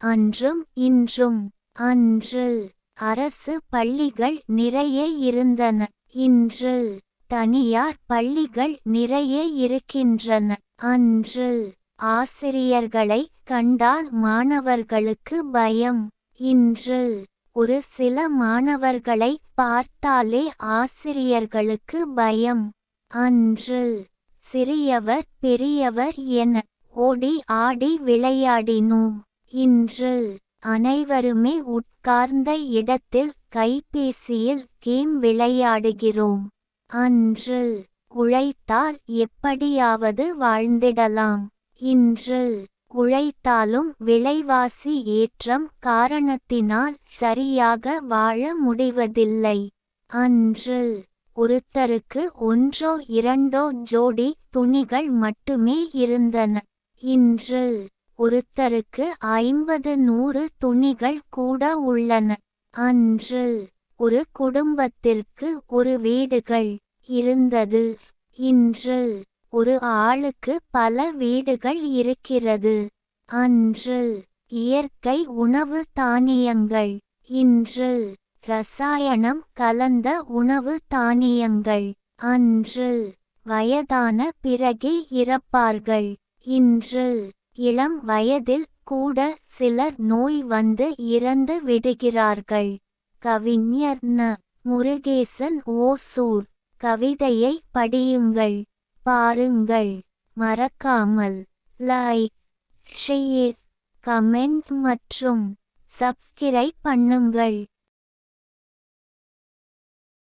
அன்றும் இன்றும். அன்று அரசு பள்ளிகள் நிறைய இருந்தன. இன்று தனியார் பள்ளிகள் நிறைய இருக்கின்றன. அன்று ஆசிரியர்களை கண்டால் மாணவர்களுக்கு பயம். இன்று ஒரு சில மாணவர்களை பார்த்தாலே ஆசிரியர்களுக்கு பயம். அன்று சிறியவர் பெரியவர் என ஓடி ஆடி விளையாடினோம். இன்று அனைவருமே உட்கார்ந்த இடத்தில் கைபேசியில் கேம் விளையாடுகிறோம். அன்று உழைத்தால் எப்படியாவது வாழ்ந்திடலாம். இன்று உழைத்தாலும் விலைவாசி ஏற்றம் காரணத்தினால் சரியாக வாழ முடிவதில்லை. அன்று ஒருத்தருக்கு ஒன்றோ இரண்டோ ஜோடி துணிகள் மட்டுமே இருந்தன. இன்று ஒருத்தருக்கு ஐம்பது நூறு துணிகள் கூட உள்ளன. அன்று ஒரு குடும்பத்திற்கு ஒரு வீடுகள் இருந்தது. இன்று ஒரு ஆளுக்கு பல வீடுகள் இருக்கிறது. அன்று இயற்கை உணவு தானியங்கள். இன்று ரசாயனம் கலந்த உணவு தானியங்கள். அன்று வயதான பிறகே இறப்பார்கள். இன்று இளம் வயதில் கூட சிலர் நோய் வந்து இறந்து விடுகிறார்கள். கவிஞர் ந. முருகேசன் ஓசூர். கவிதையை படியுங்கள். பாருங்கள். மறக்காமல் லைக் ஷேர் கமெண்ட் மற்றும் சப்ஸ்கிரைப் பண்ணுங்கள்.